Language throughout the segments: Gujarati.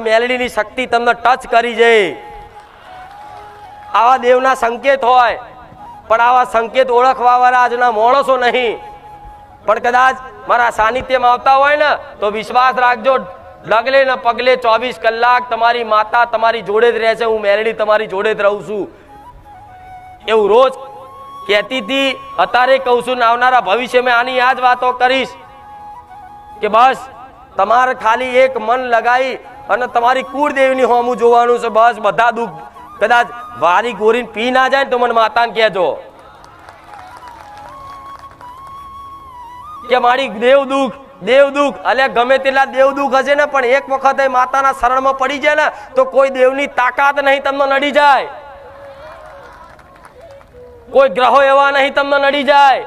મેલડીની શક્તિ તમને ટચ કરી જાય. આવા દેવના સંકેત હોય, પણ આવા સંકેત ઓળખવા વાળા આજના માણસો નહીં. પણ કદાચ મારા સાનિધ્યમાં આવતા હોય ને, તો વિશ્વાસ રાખજો, ડગલે ને પગલે ચોવીસ કલાક તમારી માતા તમારી જોડે જ રહેશે, હું મેલડી તમારી જોડે જ રહું છું. એવું રોજ કહેતી હતી અત્યારે કહું છું ને આવનારા ભવિષ્યમાં આની આ જ વાતો કરીશ. કે બસ, તમારે ખાલી એક મન લગાવી અને તમારી કુળદેવીની હોમું જોવાનું છે બસ, બધા દુઃખ. કદાચ વારી ગોરીને પી ના જાય ને તો મને માતાને કહેજો. કે મારી દેવ દુઃખ દેવ દુઃખ. એટલે ગમે તેટલા દેવ દુઃખ હશે ને, પણ એક વખત માતાના શરણમાં પડી જાય ને, તો કોઈ દેવની તાકાત નહીં તમને નડી જાય. કોઈ ગ્રહો એવા નહીં તમને નડી જાય.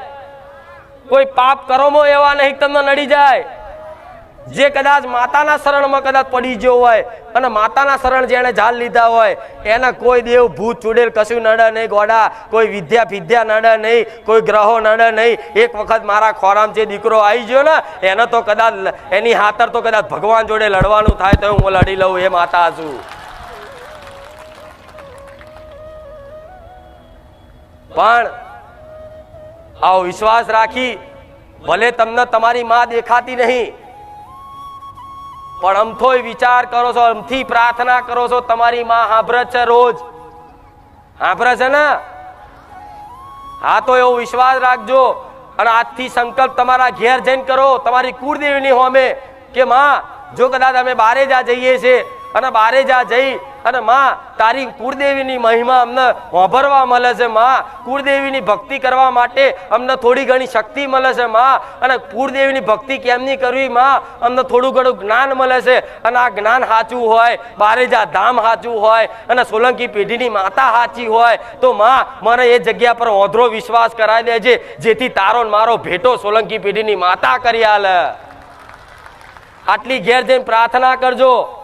કોઈ પાપ કરોમો એવા નહીં તમને નડી જાય. જે કદાચ માતાના શરણમાં કદાચ પડી ગયો હોય અને માતાના શરણ જેણે ઝાલ લીધા હોય, એના કોઈ દેવ ભૂત, ચૂડેલ કશું નડે નહીં ગોડા, કોઈ વિદ્યા વિદ્યા નડે નહીં, કોઈ ગ્રહો નડે નહીં. એક વખત મારા ખોરામ જે દીકરો આવી ગયો ને, એને તો કદાચ એની હાતર તો કદાચ ભગવાન જોડે લડવાનું થાય તો હું લડી લઉં એ માતા છું. પણ આવો વિશ્વાસ રાખી, ભલે તમને તમારી માં દેખાતી નહીં પણ અમથોય વિચાર કરો છો, અમથી પ્રાર્થના કરો છો, તમારી માં સાંભળે છે રોજ. સાંભળે છે ને? હા, તો એવો વિશ્વાસ રાખજો. અને આજથી સંકલ્પ તમારા ઘેર જઈને કરો. તમારી કુળદેવીની હોમે કે માં, જો કદાચ અમે બારે જા જઈએ છીએ, અને બારે જા જઈ અને માં, તારી કુળદેવીની મહિમા અમને વાભરવા મળે છે, માં. કુળદેવીની ભક્તિ કરવા માટે અમને થોડી ઘણી શક્તિ મળે છે, માં. અને કુળદેવીની ભક્તિ કેમની કરવી, માં? અમને થોડું ઘણું જ્ઞાન મળે છે. અને આ જ્ઞાન સાચું હોય, બારેજા ધામ સાચું હોય, અને સોલંકી પેઢીની માતા સાચી હોય, તો માં, મને એ જગ્યા પર ઓધરો વિશ્વાસ કરાવી દેજે, જેથી તારો મારો ભેટો સોલંકી પેઢીની માતા કરી આલે. આટલી ઘેર જઈને પ્રાર્થના કરજો.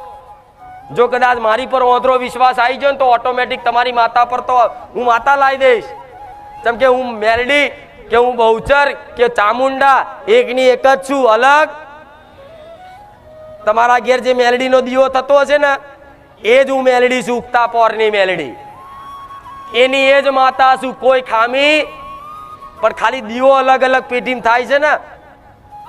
જો કદાચ મારી પર ઓધરો વિશ્વાસ આવી જાય ને તો ઓટોમેટિક તમારી માતા પર તો હું માતા લાવી દઈશ. જેમ કે હું મેરડી, કે હું બહુચર, કે ચામુંડા, એકની એક જ છું, અલગ. તમારા ઘેર જે મેલડીનો દીવો થતો હશે ને, એ જ હું મેલડી છું, ઉગતા પોરની મેલડી. એની એ જ માતા છું, કોઈ ખામી. પણ ખાલી દીવો અલગ અલગ પેઢીમાં થાય છે ને,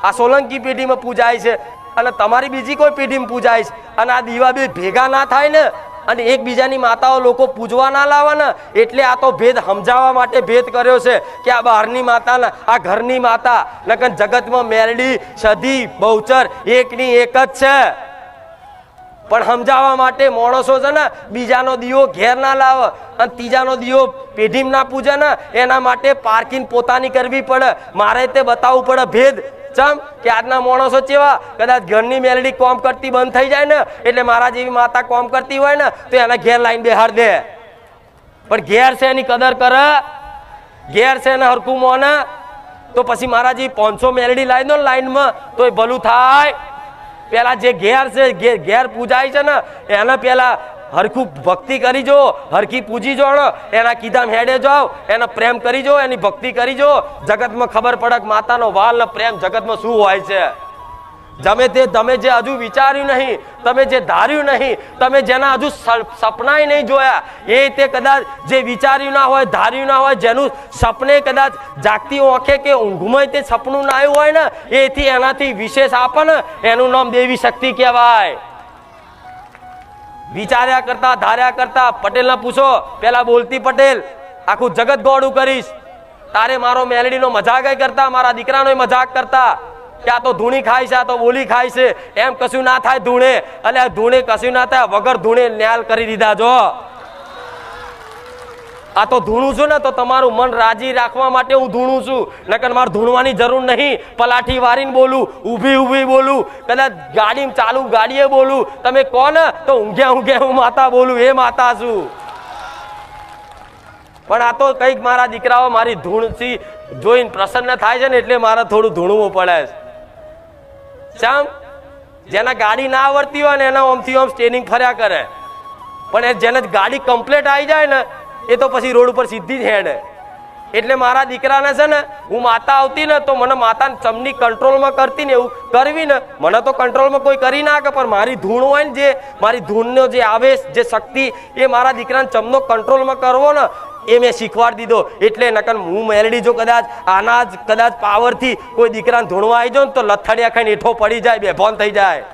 આ સોલંકી પેઢીમાં પૂજાય છે. અને તમારી બીજી કોઈ પેઢીમાં પૂજાય છે. અને આ દીવા બે ભેગા ના થાય ને, અને એકબીજાની માતાઓ લોકો પૂજવા ના લાવે ને એટલે આ તો ભેદ સમજાવવા માટે ભેદ કર્યો છે કે આ બહારની માતા આ ઘરની માતા લગન જગતમાં મેરડી, સધી, બહુચર, એકની એક જ છે. પણ સમજાવવા માટે માણસો છે ને, બીજાનો દીવો ઘેર ના લાવે, અને ત્રીજાનો દીવો પેઢીમાં ના પૂજે ને, એના માટે પાર્કિંગ પોતાની કરવી પડે. મારે તે બતાવવું પડે ભેદ. ચમ? કે આજના માણસો ચેવા? કદાચ ઘરની મેલડી કોમ કરતી બંધ થઈ જાય ને, એટલે મારા જેવી માતા કોમ કરતી હોય ને, તો એના ઘેર લાઈન બેહાર દે. પણ ઘેર છે એની કદર કરે. ઘેર છે ને હરકું મોને. તો પછી મારા જેવી પાંચસો મેલડી લાવી દો ને લાઈનમાં તો એ ભલું થાય. પેલા જે ઘેર છે ઘેર પૂજાય છે ને, એને પેલા હરખું ભક્તિ કરી જો, હરખી પૂજી જો એના કીધામ હેડે જાઓ એને પ્રેમ કરી જો, એની ભક્તિ કરી જો. જગતમાં ખબર પડે કે માતાનો વાલ પ્રેમ જગતમાં શું હોય છે? તમે તે તમે જે હજુ વિચાર્યું નહીં, તમે જે ધાર્યું નહીં, તમે જેના હજુ સપનાય નહીં જોયા, એ તે કદાચ જે વિચાર્યું ના હોય, ધાર્યું ના હોય, જેનું સપને કદાચ જાગતી ઓંખે કે ઊંઘમાં તે સપનું ના આવ્યું હોય ને, એથી એનાથી વિશેષ આપણ, એનું નામ દેવી શક્તિ કહેવાય. વિચાર્યા કરતા, ધાર્યા કરતા પટેલને પૂછો, પેલા બોલતી પટેલ, આખું જગત ગોળું કરીશ. તારે મારો મેલડીનો મજાક કરતા, મારા દીકરાનો મજાક કરતા. કે આ તો ધૂણી ખાય છે, આ તો બોલી ખાય છે. એમ કશું ના થાય ધૂણે. એટલે આ ધૂણે કશું ના થાય, વગર ધૂણે ન્યાલ કરી દીધા જો. આ તો ધૂણું છું ને, તો તમારું મન રાજી રાખવા માટે હું ધૂણું છું. નકર મારે ધૂણવાની જરૂર નહીં. પલાઠી વારીને બોલું, ઊભી ઊભી બોલું, કદાચ ગાડી ચાલુ ગાડીએ બોલું. તમે કોને તો ઊંઘ્યા ઊંઘ્યા હું માતા બોલું, એ માતા છું. પણ આ તો કંઈક મારા દીકરાઓ મારી ધૂણથી જોઈને પ્રસન્ન થાય છે ને, એટલે મારે થોડું ધૂણવું પડે છે. શામ જેના ગાડી ના આવડતી હોય ને, એના ઓમથી ઓમ સ્ટેનિંગ ફર્યા કરે. પણ એ જેને ગાડી કમ્પ્લેટ આવી જાય ને એ તો પછી રોડ ઉપર સીધી જ હેડે એટલે મારા દીકરાને છે ને, હું માતા આવતી ને તો મને માતા ચમની કંટ્રોલમાં કરતી ને એવું કરવી ને, મને તો કંટ્રોલમાં કોઈ કરી નાખે પણ મારી ધૂણ હોય ને જે, મારી ધૂણનો જે આવેશ, જે શક્તિ, એ મારા દીકરાને ચમનો કંટ્રોલમાં કરવો ને, એ મેં શીખવાડી દીધો. એટલે નકર હું મેલડી જો કદાચ આના જ, કદાચ પાવરથી કોઈ દીકરાને ધૂણવા આવી જાઉં ને તો લથડિયા ખાઈને એઠો પડી જાય, બેભોન થઈ જાય.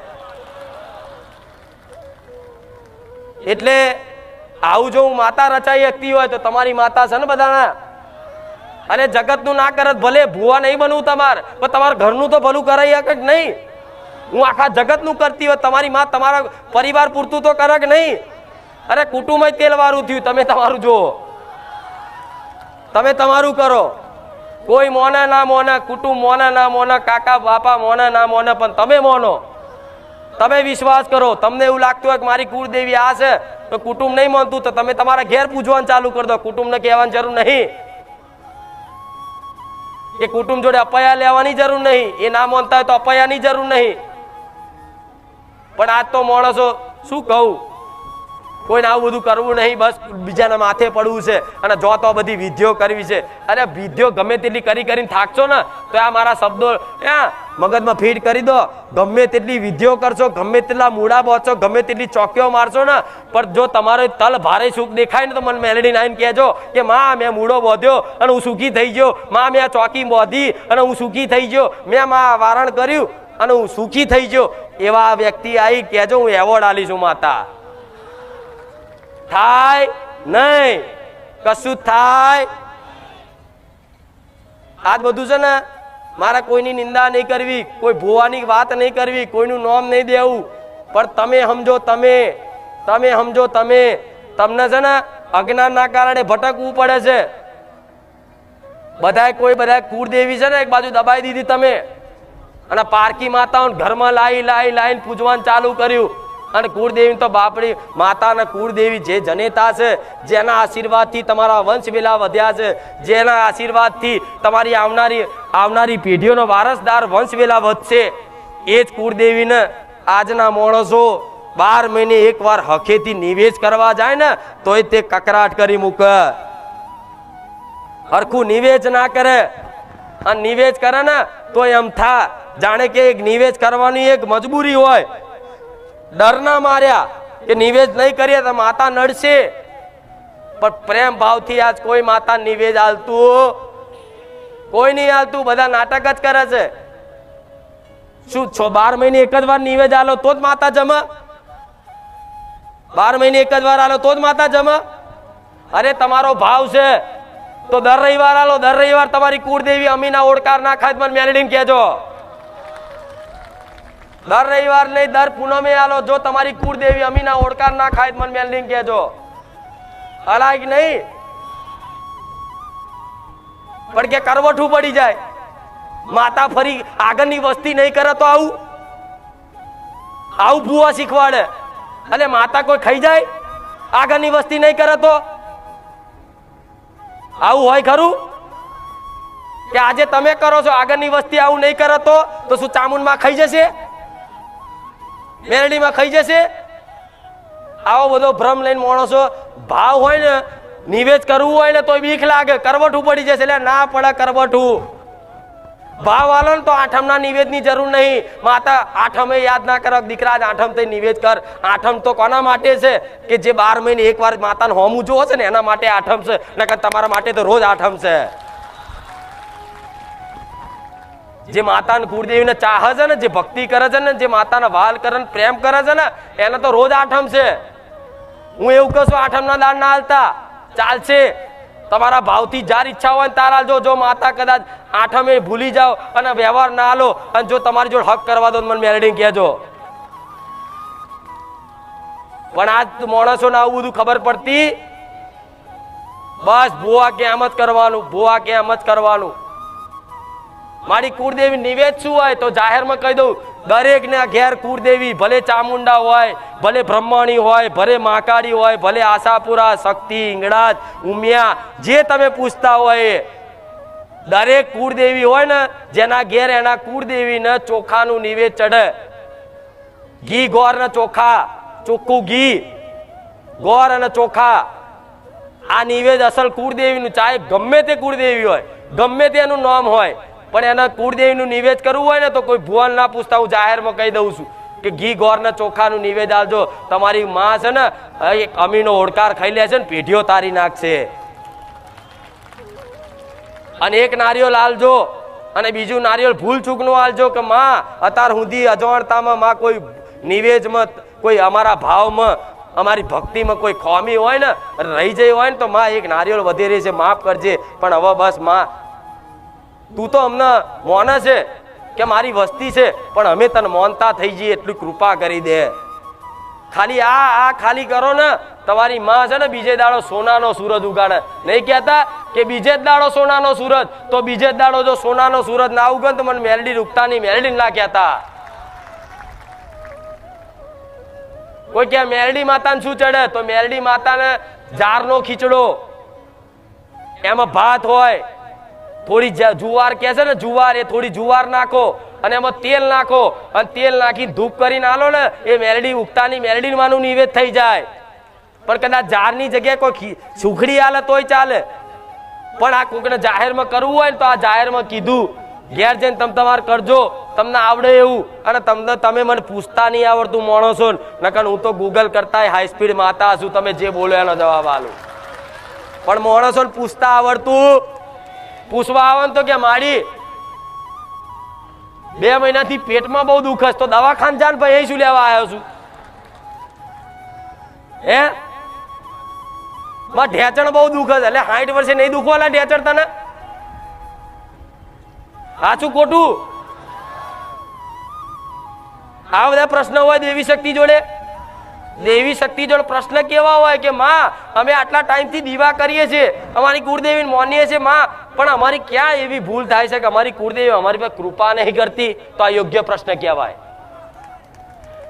એટલે આવું જો હું માતા રચાઈ શકતી હોય તો તમારી માતા છે ને બધાના? અને જગતનું ના કરત ભલે ભૂવા નહીં બનવું તમાર, પણ તમારા ઘરનું તો ભલું કરાઈ શકે નહીં. હું આખા જગતનું કરતી હોય તમારી માં તમારા પરિવાર પૂરતું તો કરે કે નહીં? અરે કુટુંબ તેલવાળું થયું, તમે તમારું જુઓ. તમે તમારું કરો. કોઈ મોને ના મોને, કુટુંબ મોને ના મોને, કાકા બાપા મોને ના મોને, પણ તમે મોનો. તમે વિશ્વાસ કરો, તમને એવું લાગતું હોય કે મારી કુળદેવી આ છે, તો કુટુંબ નહીં માનતું, તો તમે તમારા ઘેર પૂજવાનું ચાલુ કરી દો. કુટુંબને કહેવાની જરૂર નહીં. કે કુટુંબ જોડે અપાયા લેવાની જરૂર નહીં. એ ના માનતા હોય તો અપાયાની જરૂર નહીં. પણ આજ તો માણસો શું કહું? કોઈને આવું બધું કરવું નહીં, બસ બીજાના માથે પડવું છે. અને જો તો બધી વિધિઓ કરવી છે. અરે વિધિઓ ગમે તેટલી કરી કરીને થાકશો ને, તો આ મારા શબ્દો મગજમાં ફીટ કરી દો. ગમે તેટલી વિધિઓ કરશો, ગમે તેટલા મૂડા બોચો, ગમે તેટલી ચોકીઓ મારશો ને, પણ જો તમારે તલ ભારે સુખ દેખાય ને, તો મને મેલેડી નાઈન કહેજો કે, માં, મેં મૂડો બોધ્યો અને હું સુખી થઈ ગયો. માં, મેં ચોકી બોધી અને હું સુખી થઈ ગયો. મેં માં વારણ કર્યું અને હું સુખી થઈ ગયો. એવા વ્યક્તિ આવી કહેજો, હું એવોર્ડ આલીશું માતા. થાય નહીં. કશું થાય. આ બધું છે ને, મારા કોઈની નિંદા નહીં કરવી, કોઈ ભૂવાની વાત નહીં કરવી, કોઈનું નામ નહીં દેવું. પણ તમે સમજો તમે તમે સમજો તમે. તમને છે ને, અજ્ઞાનના કારણે ભટકવું પડે છે. બધાય કોઈ બધા કુળદેવી છે ને, એક બાજુ દબાઈ દીધી તમે. અને પારકી માતાઓને ઘરમાં લાવી લાવી લાવીને પૂજવાનું ચાલુ કર્યું. અને કુળદેવી તો બાપડી માતાના કુળદેવી જે જનેતા છે, જેના આશીર્વાદથી તમારા વંશ વેલા વધ્યા છે, જેના આશીર્વાદથી તમારી આવનારી આવનારી પેઢીઓનો વારસદાર વંશ વેલા વધશે, એ જ કુળદેવીને આજના માણસો બાર મહિને એકવાર હખેથી નિવેશ કરવા જાય ને, તોય તે કકરાટ કરી મૂકે. હરખું નિવેશ ના કરે. અને નિવેશ કરે ને તો એમ થા, જાણે કે એક નિવેશ કરવાની એક મજબૂરી હોય ડરના માર્યા કે નિવેદ નહીં કરીએ તો માતા નડશે. પણ પ્રેમ ભાવથી આજ કોઈ માતા નિવેદ આલતું. કોઈ નહીં આલતું, બધા નાટક જ કરે છે. શું છો, બાર મહિને એક જ વાર નિવેદ આલો તો જ માતા જમા? બાર મહિને એક જ વાર આલો તો જ માતા જમા? અરે, તમારો ભાવ છે. તો દર રવિવાર આલો, દર રવિવાર તમારી કુળદેવી અમીના ઓળકાર ના ખાતમાં મેલડીને કહેજો. દર રવિવાર નહીં, દર પૂનમે આલો. જો તમારી કુળદેવી અમીના ઓળકાર ના ખાય મન મેલડીને કહેજો. અલાય કે નહીં. પણ કે કરવઠું પડી જાય. માતા ફરી આગળની વસ્તી નહીં કરે તો આવું? આવું ભૂવા શીખવાડે. અને માતા કોઈ ખાઈ જાય? આગળની વસ્તી નહીં કરે તો? આવું હોય ખરું? કે આજે તમે કરો છો, આગળની વસ્તી આવું નહીં કરે તો શું ચામુંડમાં ખાઈ જશે? મેરડીમાં ખાઈ જશે? આવો બધો ભ્રમ લઈને માણસો ભાવ હોય ને, નિવેદ કરવું હોય ને તો બીક લાગે, કરવઠું પડી જશે. એટલે ના પડે કરવઠું. ભાવ આલો ને તો આઠમના નિવેદની જરૂર નહીં. માતા, આઠમે યાદ ના કરો, દીકરા આઠમ થઈ નિવેદ કર. આઠમ તો કોના માટે છે? કે જે બાર મહિને એકવાર માતાને હોમું જોવો છે ને, એના માટે આઠમ છે. નકર તમારા માટે તો રોજ આઠમ છે. જે માતાને કુળદેવીને ચાહે છે ને, જે ભક્તિ કરે છે ને, જે માતાના વાલ કરે ને, પ્રેમ કરે છે ને, એને તો રોજ આઠમ છે. હું એવું કશું આઠમના દાન ના હાલતા. ચાલશે. તમારા ભાવથી જાર ઈચ્છા હોય ને તારા જો જો માતા કદાચ આઠમે ભૂલી જાઓ અને વ્યવહાર ના લો અને જો તમારી જોડે હક કરવા દો મને મેરેડિંગ કહેજો. પણ આજ માણસોને આવું બધું ખબર પડતી. બસ ભૂવા આમ જ કરવાનું, ભૂવા આમ જ કરવાનું. મારી કુળદેવી નિવેદ શું હોય તો જાહેરમાં કહી દઉં દરેક ના ઘેર કુળદેવી ભલે ચામુંડા હોય, ભલે બ્રહ્મણી હોય, ભલે મહાકાળી હોય, ભલે આશાપુરા, શક્તિ ઇંગળાજ ઉમિયા, જે તમે પૂછતા હોય. દરેક કુળદેવી હોય ને, જેના ઘેર એના કુળદેવીને ચોખાનું નિવેદ ચડે ઘી, ગોર ને ચોખા, ચોખ્ખું ઘી, ગોર અને ચોખા આ નિવેદ અસલ કુળદેવીનું, ચાહે ગમે તે કુળદેવી હોય, ગમે તેનું નામ હોય પણ એના કુળદેવીનું નિવેદ કરવું હોય ને તો કોઈ ભુવન ના પૂછતા, હું જાહેરમાં કહી દઉં છું કે ઘી ગોરના ચોખાનું નિવેદ આવજો તમારી માં છે ને એક અમીનો ઓડકાર ખાઈ લે છે ને, પેઢીઓ તારી નાખશે. અને એક નારિયેળ આલજો, અને બીજું નારિયેળ ભૂલ ચૂકનું આલજો કે માં અત્યાર સુધી અજવાણતામાં માં કોઈ નિવેદમાં, કોઈ અમારા ભાવમાં, અમારી ભક્તિમાં કોઈ ખોમી હોય ને, રહી જઈ હોય ને, તો માં એક નારિયેળ વધેરી છે, માફ કરજે. પણ હવે બસમાં તું તો અમને મોને છે કે મારી વસ્તી છે, પણ અમે તને મોનતા થઈ જઈએ એટલી કૃપા કરી દે. ખાલી આ આ ખાલી કરો ને, તમારી માં છે ને બીજે દાડો સોનાનો સૂરજ ઉગાડે. નહીં કહેતા કે બીજે જ દાડો સોનાનો સૂરજ? તો બીજે જ દાડો જો સોનાનો સૂરજ ના ઉગે તો મને મેલડી રૂકતા નહીં મેલડી ના કહેતા. કોઈ કે મેરડી માતાને શું ચડે? તો મેરડી માતાને જારનો ખીચડો. એમાં ભાત હોય થોડી જુવાર કે છે ને, જુવાર એ થોડી જુવાર નાખો અને એમાં તેલ નાખો. અને તેલ નાખી ધૂપ કરીને આલો ને, એ મેરડી ઉગતાની મેરડી માનું નિવેદ થઈ જાય. પણ કદાચ જારની જગ્યાએ કોઈ સુખડી હાલે તોય ચાલે. પણ આ કોકને જાહેરમાં કરવું હોય ને તો આ જાહેરમાં કીધું. ઘેર જઈને તમે તમારે કરજો. તમને આવડે એવું. અને તમને તમે મને પૂછતા નહીં આવડતું માણસો નકર હું તો ગૂગલ કરતા હાઈ સ્પીડ માતા છું. તમે જે બોલો એનો જવાબ આલો. પણ માણસોને પૂછતા આવડતું પૂછવા આવે તો કે માડી, બે મહિનાથી પેટમાં બહુ દુઃખ હશે. તો દવાખાન જાન ભાઈ, અહીં શું લેવા આવ્યો છું? હે? માં ઢેચણ બહુ દુઃખ છે એટલે સાઠ વર્ષે નહીં દુખવાના ઢેચણ તને? સાચું ખોટું? આ બધા પ્રશ્ન હોય દેવી શક્તિ જોડે. દેવી શક્તિ જોડે પ્રશ્ન કેવા હોય કે, માં, અમે આટલા ટાઈમથી દીવા કરીએ છીએ, અમારી કુળદેવીને માનીએ છીએ, માં, પણ અમારી ક્યાં એવી ભૂલ થાય છે કે અમારી કુળદેવી અમારી પર કૃપા નહીં કરતી? તો આ યોગ્ય પ્રશ્ન કહેવાય.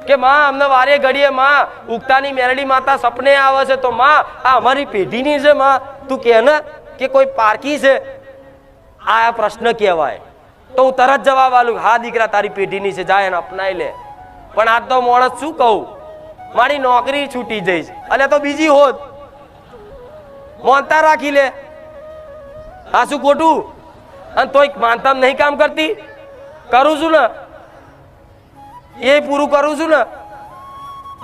કે, માં, અમને વારે ઘડીએ, માં, ઉગતાની મેરડી માતા સપને આવે છે, તો માં, આ અમારી પેઢીની છે, માં. તું કે ને કે કોઈ પારકી છે? આ પ્રશ્ન કહેવાય. તો હું તરત જવાબ આલું હા, દીકરા, તારી પેઢીની છે જાય એને અપનાવી લે. પણ આ તો માણસ શું કહું? મારી નોકરી છૂટી જઈશ. એટલે તો બીજી હોત. મોનતા રાખી લે. આ શું ખોટું. અને તોય માનતા નહીં કામ કરતી. કરું છું ને. એ પૂરું કરું છું ને.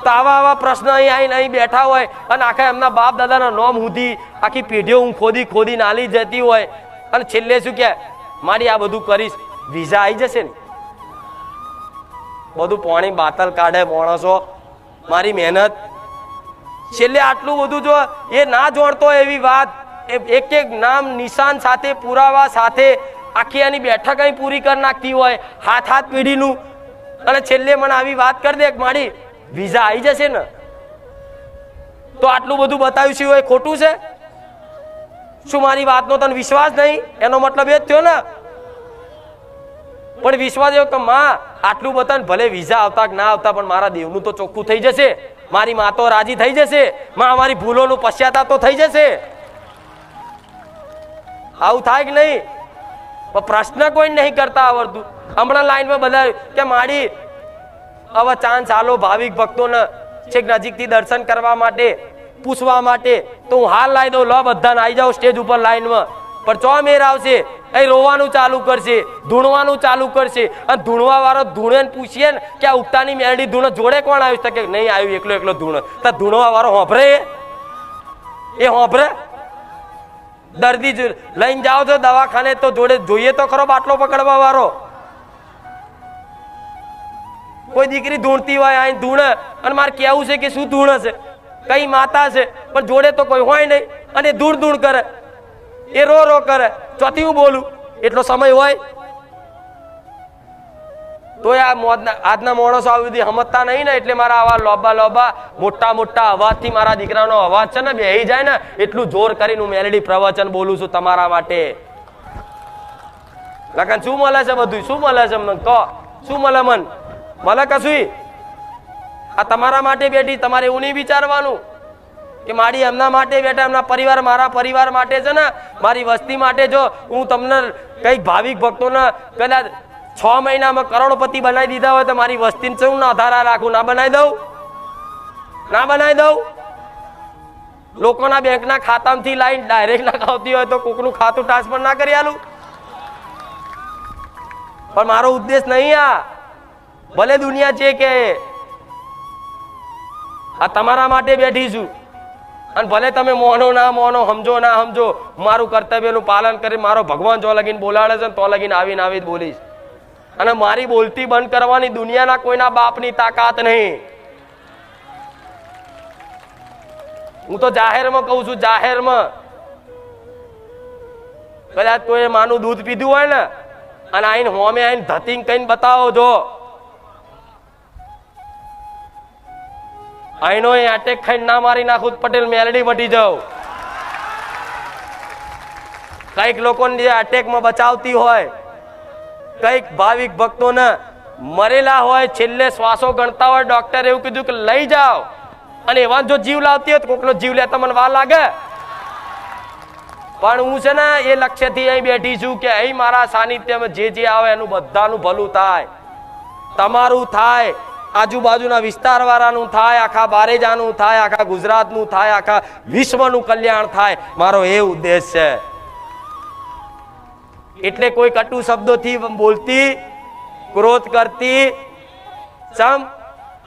તો આવા આવા પ્રશ્ન અહીં આવીને અહીં બેઠા હોય અને આખા એમના બાપ દાદાના નોમ સુધી આખી પેઢીઓ હું ખોદી ખોદી નાલી જતી હોય. અને છેલ્લે શું કે, મારી આ બધું કરીશ. વિઝા આવી જશે ને. બધું પાણી બાતલ કાઢે માણસો. મારી મહેનત. છેલ્લે આટલું બધું જો એ ના જોડતો એવી વાત એક એક નામ નિશાન સાથે, પુરાવા સાથે આખી એની બેઠક અહીં પૂરી કરી નાખતી હોય, હાથ હાથ પેઢીનું. અને છેલ્લે મને આવી વાત કરી દે મારી વિઝા આવી જશે ને. તો આટલું બધું બતાવ્યું છે, એ ખોટું છે? શું મારી વાતનો તને વિશ્વાસ નહીં? એનો મતલબ એ જ થયો ને. પણ વિશ્વાસ એવો કે, માં આટલું બતાવે ભલે વિઝા આવતા ના આવતા, પણ મારા દેવનું તો ચોખ્ખું થઈ જશે. મારી મા તો રાજી થઈ જશે. માં અમારી ભૂલોનું પશ્ચાતાપ તો થઈ જશે. આવું થાય કે નહીં? પ્રશ્ન કોઈ નહીં કરતા આવડતું હમણાં લાઈનમાં બધા કે માડી હવે ચાન્સ આલો ભાવિક ભક્તોને છેક નજીકથી દર્શન કરવા માટે, પૂછવા માટે. તો હું હાલ લાવી દઉં, લો બધાને આવી જાઉં સ્ટેજ ઉપર લાઈનમાં. પણ ચો મેર આવશે. એ રોવાનું ચાલુ કરશે, ધૂણવાનું ચાલુ કરશે. અને ધૂણવા વાળો ધૂણે પૂછીએ ને કે આ ઉગતાની મેરડી ધૂણો જોડે કોણ આવ્યું? શકે નહીં આવ્યું, એકલો એકલો ધૂણ. તો ધૂણવા વાળો હોભરે. એ? હોંભરે. દર્દી લઈને જાઓ છો દવાખાને તો જોડે જોઈએ તો ખરો બાટલો પકડવા વાળો કોઈ દીકરી ધૂણતી હોય અહીં ધૂણે. અને મારે કેવું છે કે શું ધૂણ છે કઈ માતા છે? પણ જોડે તો કોઈ હોય નહીં. અને ધૂળ ધૂળ કરે. એ રો રો કરે. ચોથી હું બોલું? એટલો સમય હોય? તોય આ આજના માણસો આવી બધી સમજતા નહીં ને, એટલે મારા આવા લોબા લોબા, મોટા મોટા અવાજથી મારા દીકરાનો અવાજ છે ને, બેહી જાય ને, એટલું જોર કરીને હું મેલેડી પ્રવચન બોલું છું તમારા માટે. લગન શું મળે છે બધું શું મળે છે મને કહો. શું મળે મન? મળે કશું આ તમારા માટે બેઠી તમારે એવું નહીં વિચારવાનું. કે મારી એમના માટે બેઠા એમના પરિવાર, મારા પરિવાર માટે છે ને, મારી વસ્તી માટે જો હું તમને કંઈક ભાવિક ભક્તોના કદાચ છ મહિનામાં કરોડપતિ બનાવી દીધા હોય તો મારી વસ્તીને હું ના રાખું? ના બનાવી દઉં? ના બનાવી દઉં? લોકોના બેંકના ખાતામાંથી લાઈન ડાયરેક્ટ નાખાવતી હોય તો કોકનું ખાતું ટ્રાન્સફર ના કરી આલું? પણ મારો ઉદ્દેશ નહીં આ. ભલે દુનિયા છે કે આ તમારા માટે બેઠી છું. અને ભલે તમે મોનો ના મોનો, સમજો ના સમજો, મારું કર્તવ્યનું પાલન કરી મારો ભગવાન જો લગીને બોલાડે છે તો લગીને આવીને આવી બોલીશ. અને મારી બોલતી બંધ કરવાની દુનિયાના કોઈના બાપની તાકાત નહીં. હું તો જાહેરમાં કહું છું, જાહેરમાં. કદાચ કોઈ માનું દૂધ પીધું હોય ને, અને આઈને હોમે આઈને ધતિંગ કહીને બતાવો જો. આઈનો એ અટેક ખાઈને ના મારી નાખું પટેલ મેલડી મટી જાઉં. કંઈક લોકોને જે અટેકમાં બચાવતી હોય, કંઈક ભાવિક ભક્તોને મરેલા હોય, છેલ્લે શ્વાસો ગણતા હોય ડોક્ટર એવું કીધું કે લઈ જાઓ. અને એવા જો જીવ લાવતી હોય તો કોકનો જીવ લેતા મને વાર લાગે. પણ હું છે ને એ લક્ષ્યથી અહીં બેઠી છું કે અહીં મારા સાનિધ્યમાં જે જે આવે એનું બધાનું ભલું થાય. તમારું થાય. આજુબાજુના વિસ્તારવાળાનું થાય, આખા બારેજાનું થાય, આખા ગુજરાતનું થાય, આખા વિશ્વનું કલ્યાણ થાય. મારો એ ઉદ્દેશ છે. એટલે કોઈ કટુ શબ્દોથી બોલતી, ક્રોધ કરતી સમ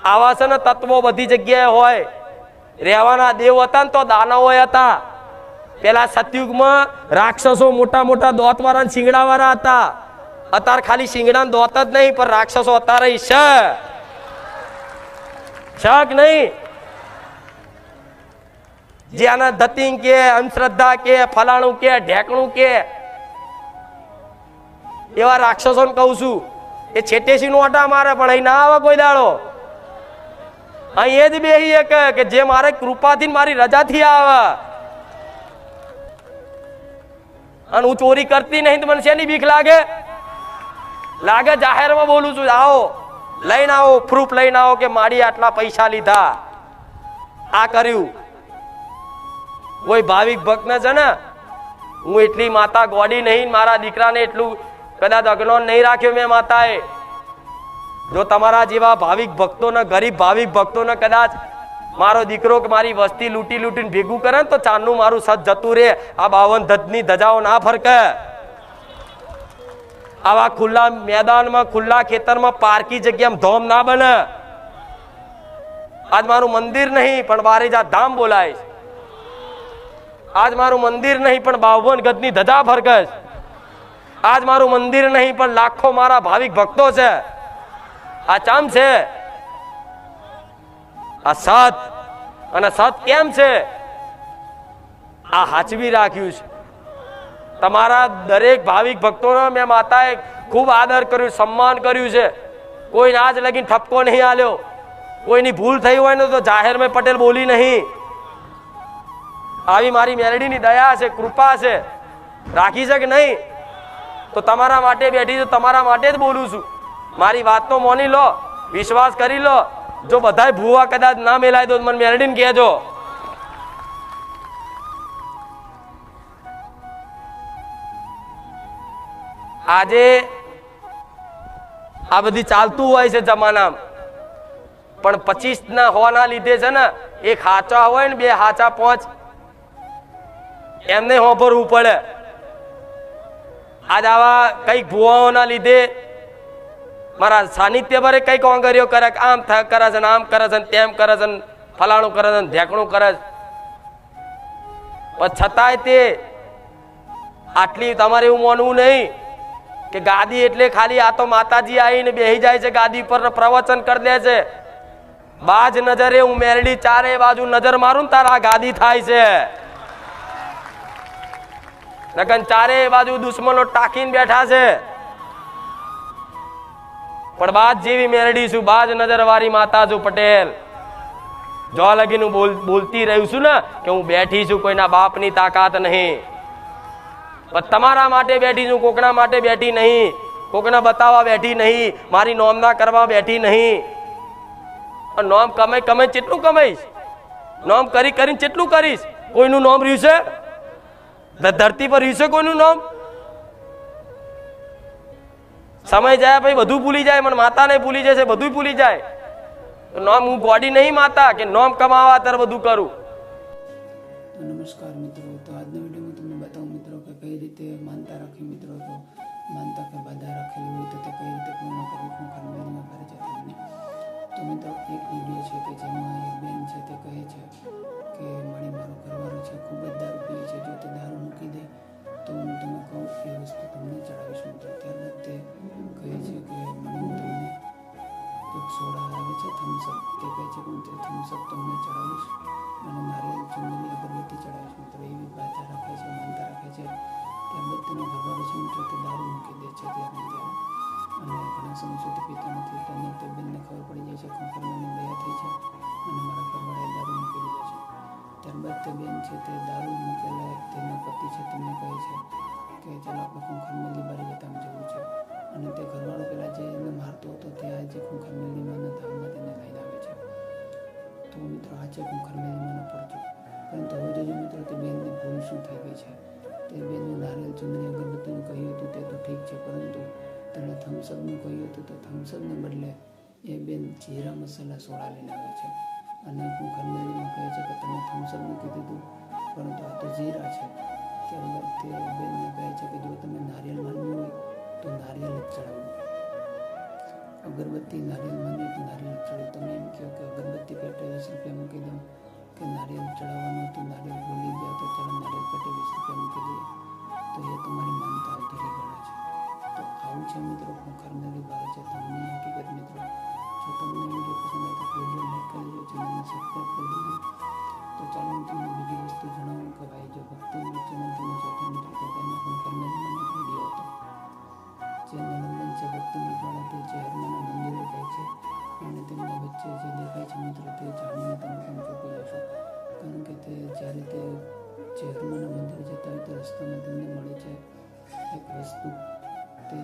આવા છે ને તત્વો બધી જગ્યાએ હોય. રહેવાના દેવ હતા ને તો દાનવો હતા. પેલા સતયુગમાં રાક્ષસો મોટા મોટા દોત વાળા શિંગડા વાળા હતા. અત્યારે ખાલી શિંગડા દોત જ નહીં, પણ રાક્ષસો અત્યારે છે. શક નહીં. જે આના ધતિંગ કે, અંધશ્રદ્ધા કે, ફલાણું કે, ઢેકણું કે, એવા રાક્ષસોને કહું છું એ છેટેસી નું અટા મારે, પણ અહીં ના આવે કોઈ દાડો. અહીં એ જ બે એક કે જે મારે કૃપાથી ને મારી રજાથી આવે. અને હું ચોરી કરતી નહીં તો મને શેની બીક લાગે? લાગે જાહેરમાં બોલું છું, આવો. લઈને આવો પ્રૂફ લઈને આવો કે મારી આટલા પૈસા લીધા. આ કર્યું. કોઈ ભાવિક ભક્ત છે ને હું એટલી માતા ગોડી નહીં, મારા દીકરાને એટલું કદાચ અગ્નો નહીં રાખ્યો મેં માતાએ. જો તમારા જેવા ભાવિક ભક્તોને, ગરીબ ભાવિક ભક્તોને કદાચ મારો દીકરો કે મારી વસ્તી લૂંટી લૂંટીને ભેગું કરે ને તો ચાંદનું મારું સત જતું રે આ બાવન ધજની ધજાઓ ના ફરકે. આવા ખુલ્લા મેદાનમાં, ખુલ્લા ખેતરમાં પાર્કી જગ્યામાં ધોમ ના બને. આજ મારું મંદિર નહીં, પણ બારેજા ધામ બોલાય આજ મારું મંદિર નહીં, પણ બાવન ગજની ધજા ફરકસ આજ મારું મંદિર નહીં, પણ લાખો મારા ભાવિક ભક્તો છે. આ ચામ છે? આ સત. અને સત કેમ છે? આ હાચવી રાખ્યું છે. તમારા દરેક ભાવિક ભક્તોનો મેં માતાએ ખૂબ આદર કર્યું, સન્માન કર્યું છે. કોઈ આજ લગીને ઠપકો નહીં આલ્યો. કોઈની ભૂલ થઈ હોય ને તો જાહેરમાં પટેલ બોલી નહીં. આવી મારી મેરડીની દયા છે, કૃપા છે. રાખી છે કે નહીં? તો તમારા માટે બેઠી છું, તમારા માટે જ બોલું છું. મારી વાત તો મોની લો, વિશ્વાસ કરી લો. જો બધાય ભૂવા કદાચ ના મેલાય તો મને મેરડીને કહેજો. આજે આ બધી ચાલતું હોય છે જમાનામાં. પણ પચીસ ના હોવાના લીધે છે ને, એક હાચા હોય ને બે હાચા પોચ. એમને હોભરવું પડે. આજ આવા કંઈક ભુવાઓના લીધે મારા સાનિધ્ય ભરે કંઈક ઓંગરીઓ કરે કે આમ કરે છે ને આમ કરે છે ને તેમ કરે છે ને ફલાણું કરે છે ને ઢેકણું કરે છે. પણ છતાંય તે આટલી તમારે એવું માનવું નહીં. કે ગાદી એટલે ખાલી આ તો માતાજી આવીને બેહી જાય છે, ગાદી પર પ્રવચન કરી દે છે. બાજ નજરે હું મેરડી ચારે બાજુ નજર મારું તારા ગાદી થાય છે. નકન ચારે બાજુ દુશ્મનો ટાકીને બેઠા છે. પણ બાજ જેવી મેરડી છું, બાજ નજર વાળી માતા છું પટેલ. જો લગીનું બોલ બોલતી રહ્યું છું ને, કે હું બેઠી છું, કોઈના બાપની તાકાત નહીં. તમારા માટે બેઠી છું, કોકના માટે બેઠી નહીં. કોકના બતાવવા બેઠી નહીં, મારી નોમના કરવા બેઠી નહીં. નોમ કમાઈ કમાઈ કેટલું કમાઈશ? નોમ કરી, કરીને કેટલું કરીશ? કોઈનું નોમ રહ્યું છે? ધરતી પર રહ્યું છે કોઈનું નામ? સમય જાય પછી બધું ભૂલી જાય, મને માતાને ભૂલી જશે, બધું ભૂલી જાય. નોમ હું ગોડી નહીં માતા, કે નોમ કમાવા ત્યારે બધું કરું. નમસ્કાર મિત્રો. છે કે હું થમ્સઅપ તમને ચડાવીશ અને નારિયેલ ચુંદડી અગરબત્તી ચડાવીશ. મિત્રો એવી બાધા રાખે છે, માનતા રાખે છે ત્યારબાદ તેનો ઘરવાળો છે મિત્રો, તે દારૂ મૂકી દે છે ત્યારે ત્યારે અને ઘણા સમય સુધી પીતા નથી તેને તે બેનને ખબર પડી જાય છે ખોખર મને દયા થઈ છે અને મારા ઘરવાળાએ દારૂ મૂકી દીધો છે. ત્યારબાદ તે બેન છે તે દારૂ મૂકેલા તેના પતિ છે, તેમને કહે છે કે ચાલો આપણે ખૂંખાર મેલી બારી જતા જવું છે. અને તે ઘરવાળો પહેલાં જે એને મારતો હતો, તે આજે ખૂંખાર મેલીમાંના ધામમાં તેને લઈને આવે તો મિત્રો આ હું ખૂંખાર મેલીમાંનો પરચો પરંતુ હવે જોજો મિત્રો, તે બેનને ભૂલ શું થઈ ગઈ છે? તે બેનને નારિયેળ ચુંદડી અગરબત્તીનું કહ્યું હતું તે તો ઠીક છે, પરંતુ તેણે થમ્સઅપનું કહ્યું હતું તો થમ્સઅપને બદલે એ બેન જીરા મસાલા સોડા લઈને આવે છે. અને હું ખંડેરીમાં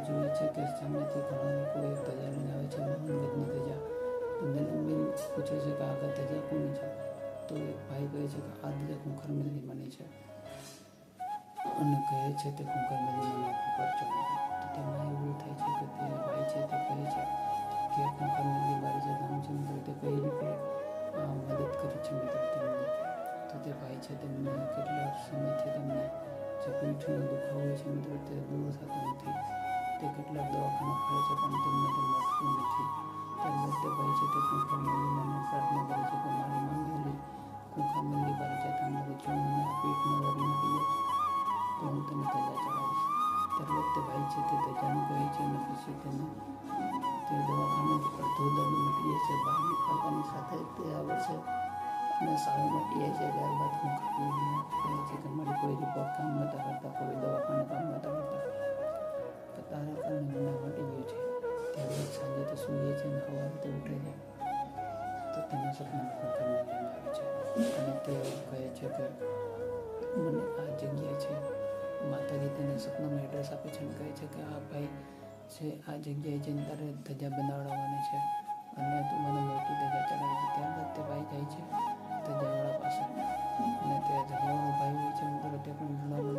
તે જોવે છે કે સામેથી ઘણા લોકો એ ધજા લઈને આવે છે મોહન ગજની ધજા તો નિલંબેન પૂછે છે કે આગળ ધજા કોની છે તો એક ભાઈ કહે છે કે આ ધજા ખુંખર મેલી બની છે અને કહે છે તે ખુંખર મેલી મને ખબર છે તો તેમાં એવું થાય છે કે તે ભાઈ છે તે કહે છે કે ખુંખર મેલી બારી જે નામ છે મિત્રો તે કઈ રીતે અ, મદદ કરે છે મિત્રો તેમને તો તે ભાઈ છે તેમને કેટલાક સમયથી તેમને જે પીઠનો દુખાવો હોય છે મિત્રો તે દૂર થતો નથી તે કેટલાક દવાખાના ફરે છે, પણ તેમને તે મળતું નથી. ત્યારબાદ તે ભાઈ છે તે કુંખા મેલી મને પ્રાર્થના કરે છે કે મારી માંગેલી કુંખા મેલી પર છે તમારું જો મને પીઠનો દર્દ જાય તો હું તને ધજા ચડાવીશ. ત્યારબાદ તે ભાઈ છે તે ધજાનું કહે છે અને પછી તેને તે દવાખાને અડધો દર્દ નીકળીએ છે. બહાર નીકળતાની સાથે તે આવે છે અને સારું મટીએ છે ત્યારબાદ હું કહે છે કે મારી કોઈ રિપોર્ટ કામ નહોતા કરતા, કોઈ દવાખાને કામ નહોતા કરતા. તારા પણ મને મટી ગયું છે ત્યારે સાંજે તો સૂઈએ છે અને હવા તો ઉઠે છે તો તેના સપનામાં પણ તમને આવે છે અને તે કહે છે કે મને આ જગ્યા છે માતાજી તેને સપનામાં એડ્રેસ આપે છે અને કહે છે કે આ ભાઈ છે આ જગ્યાએ જઈને તારે ધજા બનાવડાવવાની છે અને તું મને મોટી ધજા ચડાવી છે ત્યારબાદ તે ભાઈ જાય છે ધજાવાળા પાસે અને તે ધજાવાળો ભાઈ હોય છે મિત્રો તે પણ ભૂલા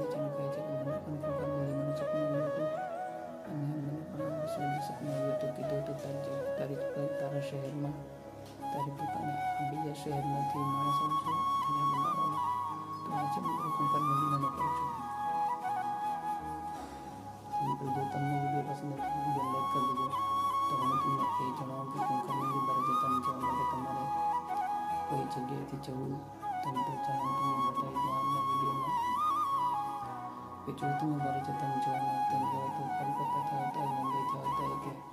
તમે બારે જતા જોવા માંગતા હોય તો કોલકાતા આવતા મુંબઈ આવતા હોય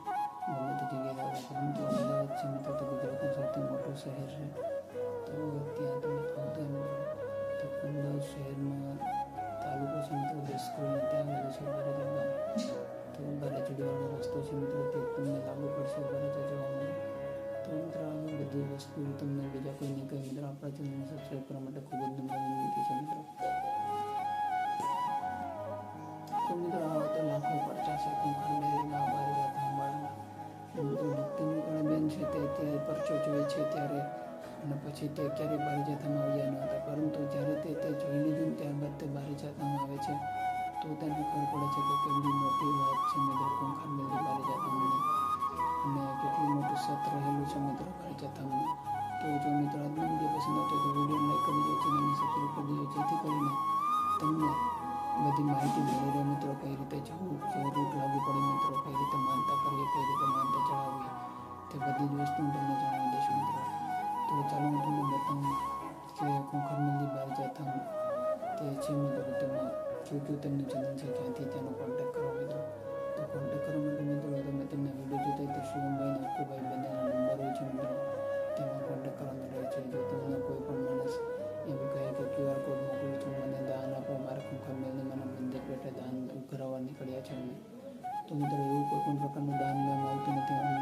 જાતામાં આવ્યા ન હતા, પરંતુ જ્યારે તે તે જોઈ લીધું ત્યારબાદ તે બારી જાતામાં આવે છે, તો તેને ખબર પડે છે કે કેટલી મોટી વાત છે મિત્રકુમ ખાન મિલની બારી જાતામાં અને કેટલું મોટું સત રહેલું છે મિત્રો બારી જાતામાં તો જો મિત્રો આજનો વીડિયો પસંદ આવતો તો વીડિયો લાઈક કરી દેજો, ચેનલને સબસ્ક્રાઈબ કરી દેજો, જેથી કરીને તમને બધી માહિતી મળી રહે મિત્રો, કઈ રીતે જવું કેવો રૂટ લાગુ પડે મિત્રો, કઈ રીતે માનતા કરીએ કઈ રીતે માનતા ચડાવીએ તે બધી જ વસ્તુ હું તમને જણાવી દઈશું મિત્રો. તો ચાલો હું તમને બતાવું જે કુંખરમંદી બાર જાથમ તે છે મિત્રો તેમાં જો જો તમને ચેનલ છે ત્યાંથી તેનો કોન્ટેક્ટ કરો મિત્રો. તો કોન્ટેક્ટ કરો મિત્રો મિત્રો તમે તમને વીડિયો જોતા તો શિવમભાઈ નકુભાઈ બધાના નંબર હોય છે મિત્રો. તેમાં કોન્ટેક કરવાનો રહે છે. જો તમને કોઈ પણ માણસ એમ કહે કે ક્યુઆર કોડ મોકલું છું, મને દાન આપો, મારા કુંખરમંદી મને મંદિર પેટે દાન કરાવવા નીકળ્યા છે અમે. તો મિત્રો એવું કોઈ પણ પ્રકારનું દાન લેવામાં આવતું નથી.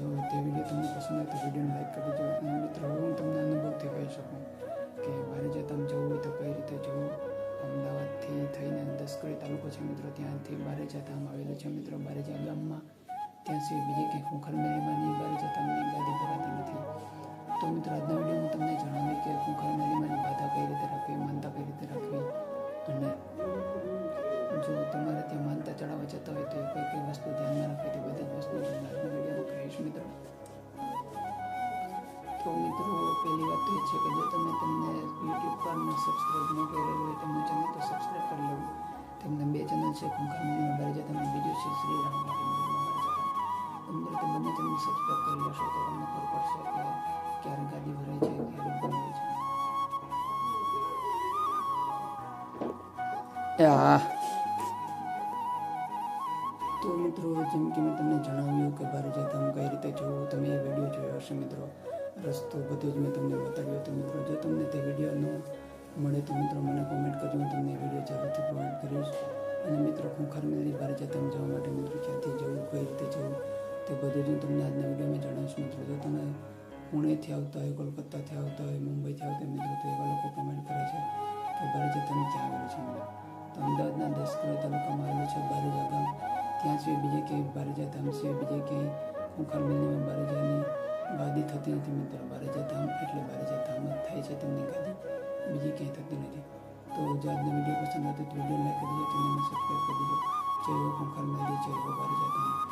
જો તે વીડિયો તમને પસંદ આવે તો વિડીયોને લાઈક કરી દેજો અને મિત્રો, હું તમને અનુભવથી કહી શકું કે બહાર જતા જવું હોય તો કઈ રીતે જવું? અમદાવાદથી થઈને દસકડી તાલુકો છે મિત્રો, ત્યાંથી બારે જતા આવેલો છે મિત્રો. બારેજા ગામમાં ત્યાં સિવાય બીજે કંઈ ખોખર મેલીમાંની બારે જતા ગાદી ભરાતી નથી. તો મિત્રો, આજના વિડીયોમાં તમને જણાવી કે ખોખર મેલીમાંની બાધા કઈ રીતે રાખવી, માનતા કઈ રીતે રાખવી? અને જો તમારે ત્યાં માનતા ચડાવવા જતા હોય તો કઈ કઈ વસ્તુ ધ્યાનમાં રાખવી, તો બધી જ વસ્તુ કહીશ મિત્રો. તો મિત્રો, પહેલી વાત તો એ છે કે જો તમે તમને યુટ્યુબ પર સબસ્ક્રાઈબ ન કરેલું હોય તેમનું ચેનલ તો સબસ્ક્રાઈબ કરી લેવું. તમને બે ચેનલ છે ખુંખાર મંદિરમાં બારે જતા બીજું છે શ્રી રામ અંદર તમે બંને ચેનલ સબસ્ક્રાઈબ કરી લેશો તો તમને ખબર પડશે કે ક્યારે ગાદી ભરાય છે, ક્યારે ભરાય છે. હા. તો મિત્રો, જેમ કે મેં તમને જણાવ્યું કે બહાર જતા કઈ રીતે જવું, તમે એ વીડિયો જોયો હશે મિત્રો. રસ્તો બધું જ મેં તમને બતાવ્યો હતો મિત્રો, જો તમને તે વીડિયો ન મળે તો મિત્રો મને કોમેન્ટ કરજો, હું તમને વીડિયો જરૂરથી પ્રોવાઈડ કરીશ. અને મિત્રો ખુંખાર મેળવી બહાર જતા જવા માટે મિત્રો ક્યાંથી જવું કઈ રીતે જવું તે બધું જ હું તમને આજના વિડીયોમાં જણાવીશ મિત્રો. જો તમે પુણેથી આવતા હોય, કોલકાતાથી આવતા હોય, મુંબઈથી આવતા મિત્રો, તો એવા લોકો કોમેન્ટ કરે છે કે બારે જતાની ક્યાં આવેલું છે મિત્રો તો અમદાવાદના દસ કિલો તાલુકામાં આવેલું છે બારેજા ગામ ત્યાં સિવાય બીજે ક્યાંય બહાર જતા સિવાય બીજે ક્યાંય ખૂંખાર મહિનામાં બહાર જવાની ગાદી થતી નથી મિત્રો. બહાર જતા એટલે બહાર જતા જ થાય છે તમને ગાદી બીજી ક્યાંય થતી નથી. તો જો આજનો વીડિયો પસંદ આવે તો વીડિયો લાઈક કરી દેજો ચેનલને સબસ્ક્રાઈબ કરી દેજો. જય હો ખુંખાર હો બારેજા ધામ